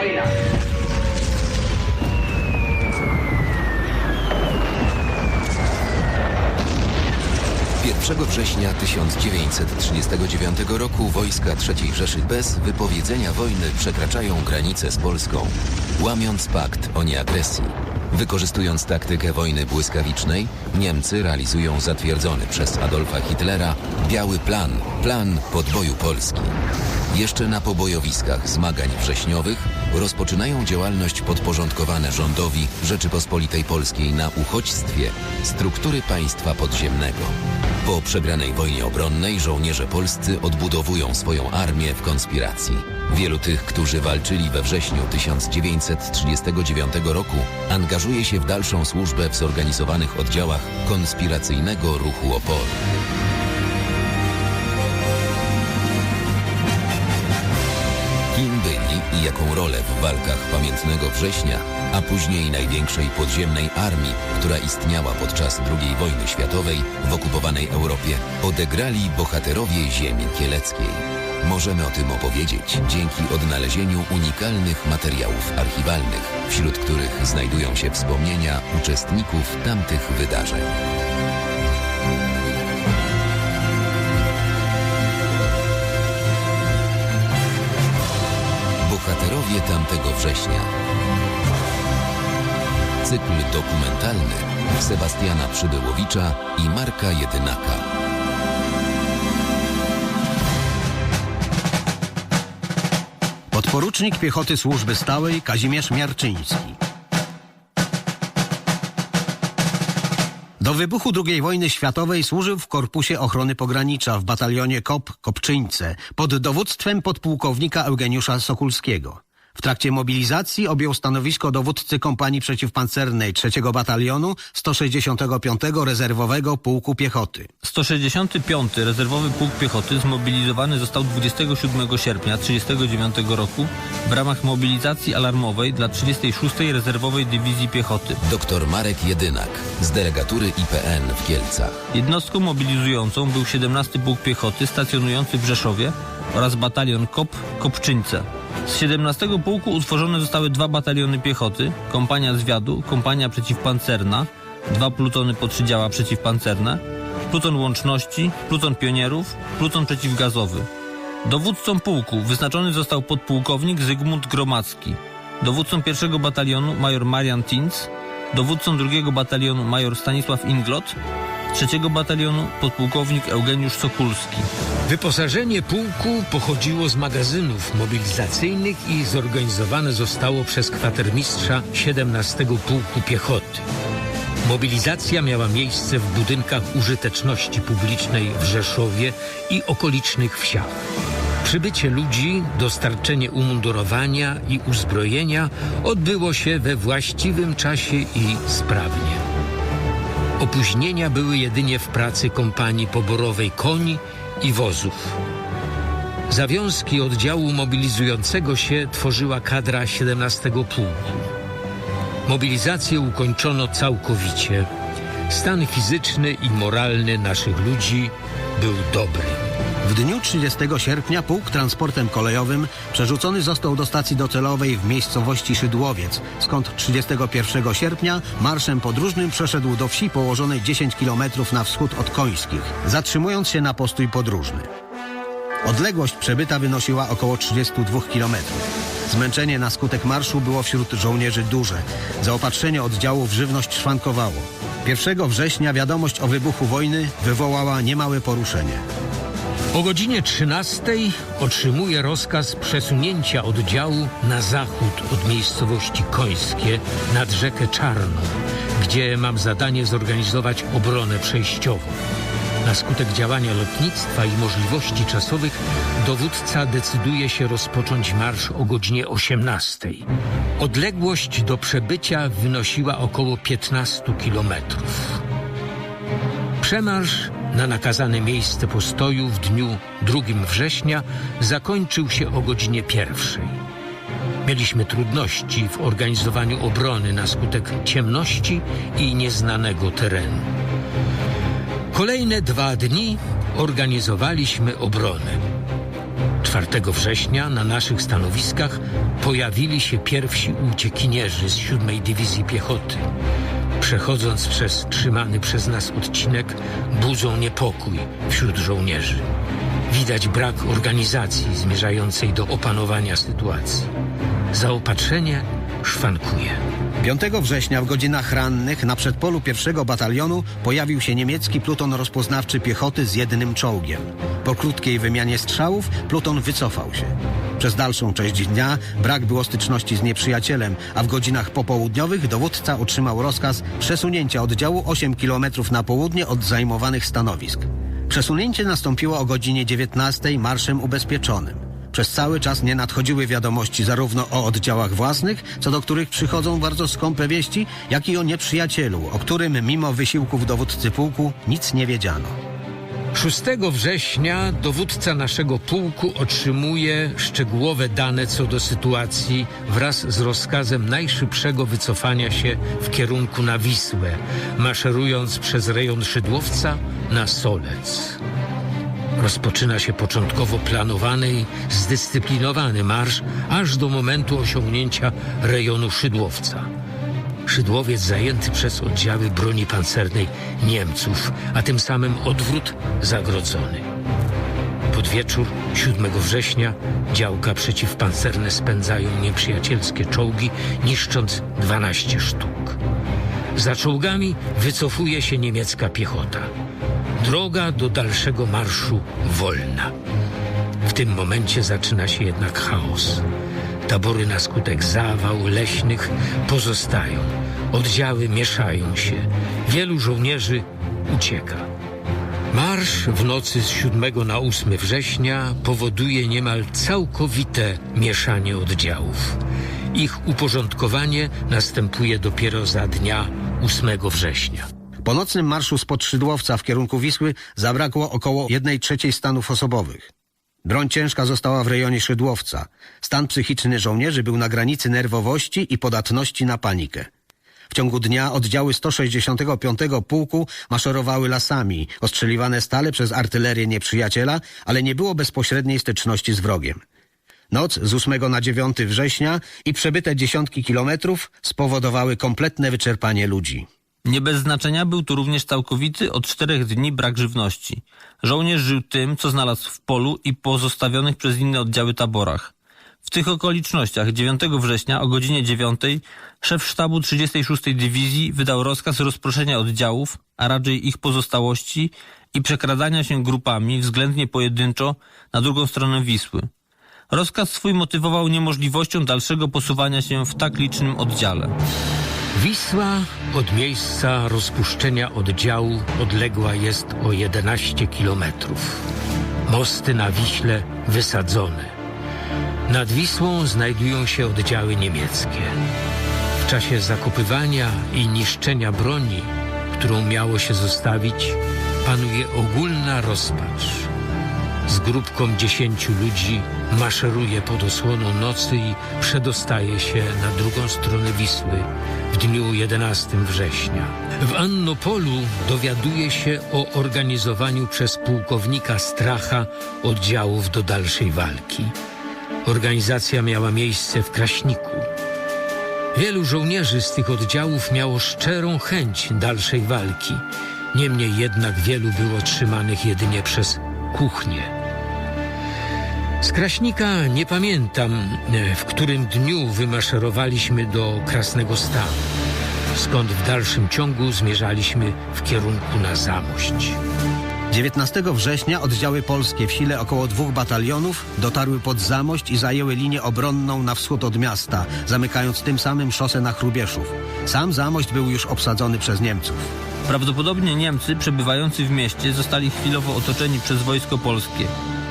wojna. 1 września 1939 roku wojska III Rzeszy bez wypowiedzenia wojny przekraczają granicę z Polską, łamiąc pakt o nieagresji. Wykorzystując taktykę wojny błyskawicznej, Niemcy realizują zatwierdzony przez Adolfa Hitlera biały plan, plan podboju Polski. Jeszcze na pobojowiskach zmagań wrześniowych rozpoczynają działalność podporządkowane rządowi Rzeczypospolitej Polskiej na uchodźstwie struktury państwa podziemnego. Po przegranej wojnie obronnej żołnierze polscy odbudowują swoją armię w konspiracji. Wielu tych, którzy walczyli we wrześniu 1939 roku, angażuje się w dalszą służbę w zorganizowanych oddziałach konspiracyjnego ruchu oporu. Jaką rolę w walkach pamiętnego września, a później największej podziemnej armii, która istniała podczas II wojny światowej w okupowanej Europie, odegrali bohaterowie ziemi kieleckiej. Możemy o tym opowiedzieć dzięki odnalezieniu unikalnych materiałów archiwalnych, wśród których znajdują się wspomnienia uczestników tamtych wydarzeń. Bohaterowie tamtego września. Cykl dokumentalny Sebastiana Przybyłowicza i Marka Jedynaka. Podporucznik piechoty służby stałej Kazimierz Miarczyński. Do wybuchu II wojny światowej służył w Korpusie Ochrony Pogranicza w batalionie KOP Kopczyńce pod dowództwem podpułkownika Eugeniusza Sokulskiego. W trakcie mobilizacji objął stanowisko dowódcy kompanii przeciwpancernej 3 Batalionu 165 Rezerwowego Pułku Piechoty. 165 Rezerwowy Pułk Piechoty zmobilizowany został 27 sierpnia 1939 roku w ramach mobilizacji alarmowej dla 36 Rezerwowej Dywizji Piechoty. Dr Marek Jedynak z delegatury IPN w Kielcach. Jednostką mobilizującą był 17 Pułk Piechoty stacjonujący w Rzeszowie oraz batalion KOP Kopczyńce. Z 17 pułku utworzone zostały dwa bataliony piechoty, kompania zwiadu, kompania przeciwpancerna, dwa plutony podrzydziała przeciwpancerne, pluton łączności, pluton pionierów, pluton przeciwgazowy. Dowódcą pułku wyznaczony został podpułkownik Zygmunt Gromacki, dowódcą pierwszego batalionu major Marian Tinz, dowódcą drugiego batalionu major Stanisław Inglot, trzeciego batalionu podpułkownik Eugeniusz Sokulski. Wyposażenie pułku pochodziło z magazynów mobilizacyjnych i zorganizowane zostało przez kwatermistrza 17 Pułku Piechoty. Mobilizacja miała miejsce w budynkach użyteczności publicznej w Rzeszowie i okolicznych wsiach. Przybycie ludzi, dostarczenie umundurowania i uzbrojenia odbyło się we właściwym czasie i sprawnie. Opóźnienia były jedynie w pracy kompanii poborowej koni i wozów. Zawiązki oddziału mobilizującego się tworzyła kadra 17 pułku. Mobilizację ukończono całkowicie. Stan fizyczny i moralny naszych ludzi był dobry. W dniu 30 sierpnia pułk transportem kolejowym przerzucony został do stacji docelowej w miejscowości Szydłowiec, skąd 31 sierpnia marszem podróżnym przeszedł do wsi położonej 10 km na wschód od Końskich, zatrzymując się na postój podróżny. Odległość przebyta wynosiła około 32 km. Zmęczenie na skutek marszu było wśród żołnierzy duże. Zaopatrzenie oddziału w żywność szwankowało. 1 września wiadomość o wybuchu wojny wywołała niemałe poruszenie. O godzinie 13 otrzymuje rozkaz przesunięcia oddziału na zachód od miejscowości Końskie nad rzekę Czarną, gdzie mam zadanie zorganizować obronę przejściową. Na skutek działania lotnictwa i możliwości czasowych dowódca decyduje się rozpocząć marsz o godzinie 18. Odległość do przebycia wynosiła około 15 kilometrów. Przemarsz na nakazane miejsce postoju w dniu 2 września zakończył się o godzinie pierwszej. Mieliśmy trudności w organizowaniu obrony na skutek ciemności i nieznanego terenu. Kolejne dwa dni organizowaliśmy obronę. 4 września na naszych stanowiskach pojawili się pierwsi uciekinierzy z 7 Dywizji Piechoty. Przechodząc przez trzymany przez nas odcinek, budzą niepokój wśród żołnierzy. Widać brak organizacji zmierzającej do opanowania sytuacji. Zaopatrzenie szwankuje. 5 września w godzinach rannych na przedpolu pierwszego batalionu pojawił się niemiecki pluton rozpoznawczy piechoty z jednym czołgiem. Po krótkiej wymianie strzałów pluton wycofał się. Przez dalszą część dnia brak było styczności z nieprzyjacielem, a w godzinach popołudniowych dowódca otrzymał rozkaz przesunięcia oddziału 8 km na południe od zajmowanych stanowisk. Przesunięcie nastąpiło o godzinie 19 marszem ubezpieczonym. Przez cały czas nie nadchodziły wiadomości zarówno o oddziałach własnych, co do których przychodzą bardzo skąpe wieści, jak i o nieprzyjacielu, o którym mimo wysiłków dowódcy pułku nic nie wiedziano. 6 września dowódca naszego pułku otrzymuje szczegółowe dane co do sytuacji wraz z rozkazem najszybszego wycofania się w kierunku na Wisłę, maszerując przez rejon Szydłowca na Solec. Rozpoczyna się początkowo planowany i zdyscyplinowany marsz aż do momentu osiągnięcia rejonu Szydłowca. Szydłowiec zajęty przez oddziały broni pancernej Niemców, a tym samym odwrót zagrodzony. Pod wieczór 7 września działka przeciwpancerne spędzają nieprzyjacielskie czołgi, niszcząc 12 sztuk. Za czołgami wycofuje się niemiecka piechota. Droga do dalszego marszu wolna. W tym momencie zaczyna się jednak chaos. Tabory na skutek zawał leśnych pozostają. Oddziały mieszają się. Wielu żołnierzy ucieka. Marsz w nocy z 7 na 8 września powoduje niemal całkowite mieszanie oddziałów. Ich uporządkowanie następuje dopiero za dnia 8 września. Po nocnym marszu spod Szydłowca w kierunku Wisły zabrakło około 1 trzeciej stanów osobowych. Broń ciężka została w rejonie Szydłowca. Stan psychiczny żołnierzy był na granicy nerwowości i podatności na panikę. W ciągu dnia oddziały 165 pułku maszerowały lasami, ostrzeliwane stale przez artylerię nieprzyjaciela, ale nie było bezpośredniej styczności z wrogiem. Noc z 8 na 9 września i przebyte dziesiątki kilometrów spowodowały kompletne wyczerpanie ludzi. Nie bez znaczenia był tu również całkowity od czterech dni brak żywności. Żołnierz żył tym, co znalazł w polu i pozostawionych przez inne oddziały taborach. W tych okolicznościach 9 września o godzinie 9 szef sztabu 36 Dywizji wydał rozkaz rozproszenia oddziałów, a raczej ich pozostałości i przekradania się grupami względnie pojedynczo na drugą stronę Wisły. Rozkaz swój motywował niemożliwością dalszego posuwania się w tak licznym oddziale. Wisła od miejsca rozpuszczenia oddziału odległa jest o 11 kilometrów. Mosty na Wiśle wysadzone. Nad Wisłą znajdują się oddziały niemieckie. W czasie zakopywania i niszczenia broni, którą miało się zostawić, panuje ogólna rozpacz. Z grupką dziesięciu ludzi maszeruje pod osłoną nocy i przedostaje się na drugą stronę Wisły w dniu 11 września. W Annopolu dowiaduje się o organizowaniu przez pułkownika Stracha oddziałów do dalszej walki. Organizacja miała miejsce w Kraśniku. Wielu żołnierzy z tych oddziałów miało szczerą chęć dalszej walki. Niemniej jednak wielu było trzymanych jedynie przez kuchnię. Z Kraśnika nie pamiętam, e, w którym dniu wymaszerowaliśmy do Krasnego Stanu, skąd w dalszym ciągu zmierzaliśmy w kierunku na Zamość. 19 września oddziały polskie w sile około dwóch batalionów dotarły pod Zamość i zajęły linię obronną na wschód od miasta, zamykając tym samym szosę na Chrubieszów. Sam Zamość był już obsadzony przez Niemców. Prawdopodobnie Niemcy przebywający w mieście zostali chwilowo otoczeni przez wojsko polskie.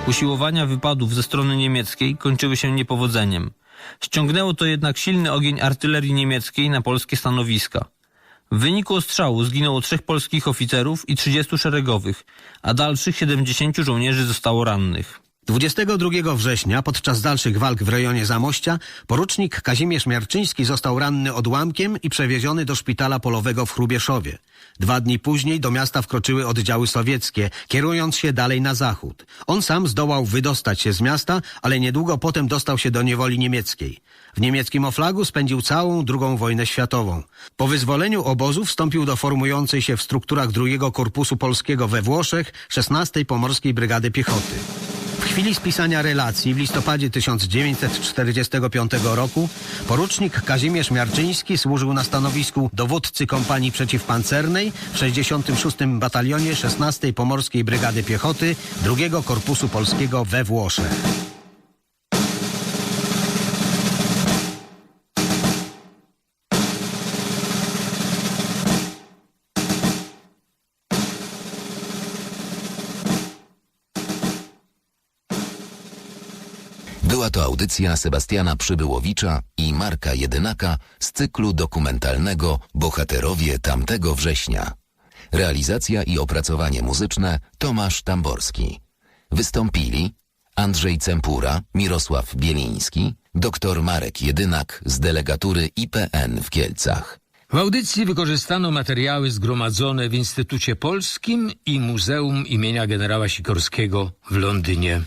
Usiłowania wypadów ze strony niemieckiej kończyły się niepowodzeniem. Ściągnęło to jednak silny ogień artylerii niemieckiej na polskie stanowiska. W wyniku ostrzału zginęło trzech polskich oficerów i 30 szeregowych, a dalszych 70 żołnierzy zostało rannych. 22 września podczas dalszych walk w rejonie Zamościa porucznik Kazimierz Miarczyński został ranny odłamkiem i przewieziony do szpitala polowego w Hrubieszowie. Dwa dni później do miasta wkroczyły oddziały sowieckie, kierując się dalej na zachód. On sam zdołał wydostać się z miasta, ale niedługo potem dostał się do niewoli niemieckiej. W niemieckim Oflagu spędził całą II wojnę światową. Po wyzwoleniu obozu wstąpił do formującej się w strukturach II Korpusu Polskiego we Włoszech 16 Pomorskiej Brygady Piechoty. Chwili spisania relacji w listopadzie 1945 roku porucznik Kazimierz Miarczyński służył na stanowisku dowódcy kompanii przeciwpancernej w 66. Batalionie 16 Pomorskiej Brygady Piechoty II Korpusu Polskiego we Włoszech. Była to audycja Sebastiana Przybyłowicza i Marka Jedynaka z cyklu dokumentalnego Bohaterowie tamtego września. Realizacja i opracowanie muzyczne Tomasz Tamborski. Wystąpili Andrzej Cempura, Mirosław Bieliński, dr Marek Jedynak z delegatury IPN w Kielcach. W audycji wykorzystano materiały zgromadzone w Instytucie Polskim i Muzeum imienia generała Sikorskiego w Londynie.